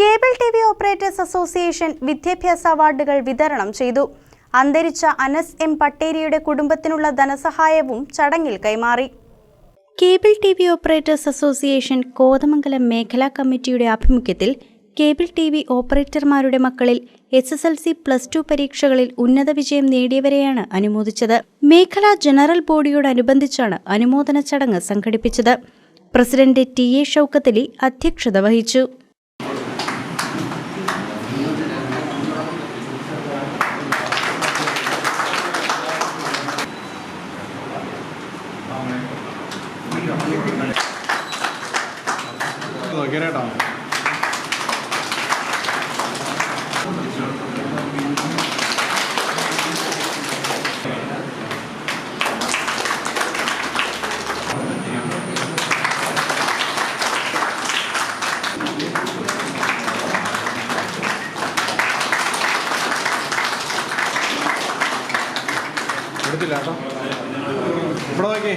Cable T V operators association വിദ്യാഭ്യാസ അവാർഡുകൾ വിതരണം ചെയ്തു. അന്തരിച്ച അനസ് എം പട്ടേരിയുടെ കുടുംബത്തിനുള്ള ധനസഹായവും ചടങ്ങിൽ കൈമാറി. Cable T V operators association Kothamangalam മേഖലാ കമ്മിറ്റിയുടെ ആഭിമുഖ്യത്തിൽ കേബിൾ ടി വി ഓപ്പറേറ്റർമാരുടെ മക്കളിൽ S S L C plus two പരീക്ഷകളിൽ ഉന്നത വിജയം നേടിയവരെയാണ് അനുമോദിച്ചത്. മേഖലാ ജനറൽ ബോഡിയോടനുബന്ധിച്ചാണ് അനുമോദന ചടങ്ങ് സംഘടിപ്പിച്ചത്. പ്രസിഡന്റ് ടി എ ഷൌക്കത്തലി അധ്യക്ഷത വഹിച്ചു. നോക്കിയാട്ടോ എടുത്തില്ല കേട്ടോ ഇവിടെ നോക്കി.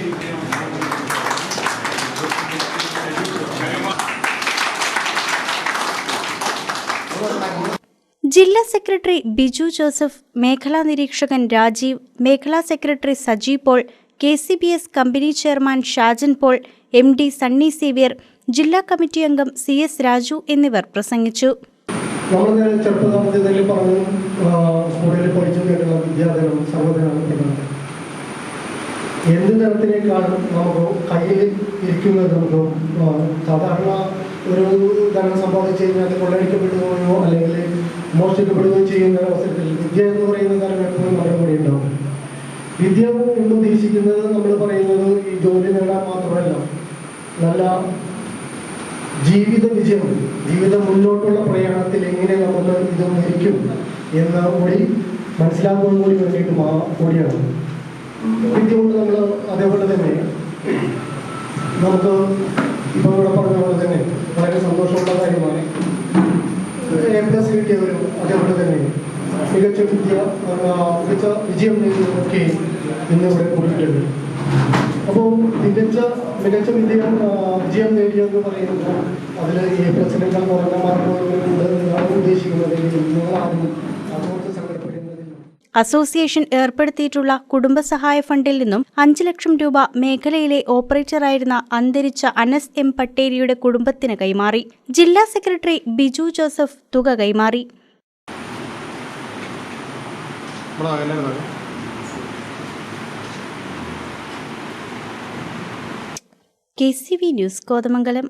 ജില്ലാ സെക്രട്ടറി ബിജു ജോസഫ് മേഖലാ നിരീക്ഷകൻ രാജീവ് മേഖലാ secretary Saji Paul K C B S company chairman Shajan Paul M D Sunny Xavier ജില്ലാ കമ്മിറ്റി അംഗം സി എസ് രാജു എന്നിവർ പ്രസംഗിച്ചു. നമ്മൾ ചെറുപ്പകാലത്തിൽ പറഞ്ഞു സ്കൂളിൽ പഠിച്ചു കേട്ടുള്ള വിദ്യാധനം സർവധനം എന്നാണ് എന്ത് തരത്തിലേക്കാണ് നമുക്ക് കയ്യിൽ ഇരിക്കുന്നത് നമുക്ക് സാധാരണ ഒരു ധനം സമ്പാദിച്ചു കഴിഞ്ഞാൽ കൊള്ളയടിക്കപ്പെടുകയോ അല്ലെങ്കിൽ മോഷ്ടിക്കപ്പെടുകയോ ചെയ്യുന്ന അവസരത്തിൽ വിദ്യ എന്ന് പറയുന്ന തരം എപ്പോഴും മറുപടി ഉണ്ടാവും. വിദ്യ എന്ന് ഉദ്ദേശിക്കുന്നത് നമ്മൾ പറയുന്നത് ഈ ജോലി നേടാൻ മാത്രമല്ല നല്ല ജീവിത വിജയം ജീവിതം മുന്നോട്ടുള്ള പ്രയാണത്തിൽ എങ്ങനെ നമ്മൾ ഇത് മരിക്കും എന്ന് കൂടി മനസ്സിലാക്കാൻ കൂടി വേണ്ടിയിട്ട് കൂടിയാണ്. വിദ്യ കൊണ്ട് നമ്മൾ അതേപോലെ തന്നെ. നമുക്ക് ഇപ്പോൾ ഇവിടെ പറഞ്ഞ പോലെ തന്നെ വളരെ സന്തോഷമുള്ള കാര്യമാണ്. എ പ്ലസ് കിട്ടിയവരും അതേപോലെ തന്നെ മികച്ച വിദ്യ മികച്ച വിജയം നേടിയവരൊക്കെ ഇന്നിവിടെ കൂടിയിട്ടുണ്ട് അപ്പോൾ മികച്ച മികച്ച വിജയം ആ, വിജയം നേടിയെന്ന് പറയുന്നത് അതിൽ എ പ്ലസിനേക്കാൾ കുറഞ്ഞ മാർക്കുകളുണ്ട് എന്നാണ് ഉദ്ദേശിക്കുന്നത്. അസോസിയേഷൻ ഏർപ്പെടുത്തിയിട്ടുള്ള കുടുംബസഹായ ഫണ്ടിൽ നിന്നും അഞ്ച് ലക്ഷം രൂപ മേഖലയിലെ ഓപ്പറേറ്ററായിരുന്ന അന്തരിച്ച അനസ് എം പട്ടേരിയുടെ കുടുംബത്തിന് കൈമാറി. ജില്ലാ സെക്രട്ടറി ബിജു ജോസഫ് തുക കൈമാറി. K C V news Kothamangalam.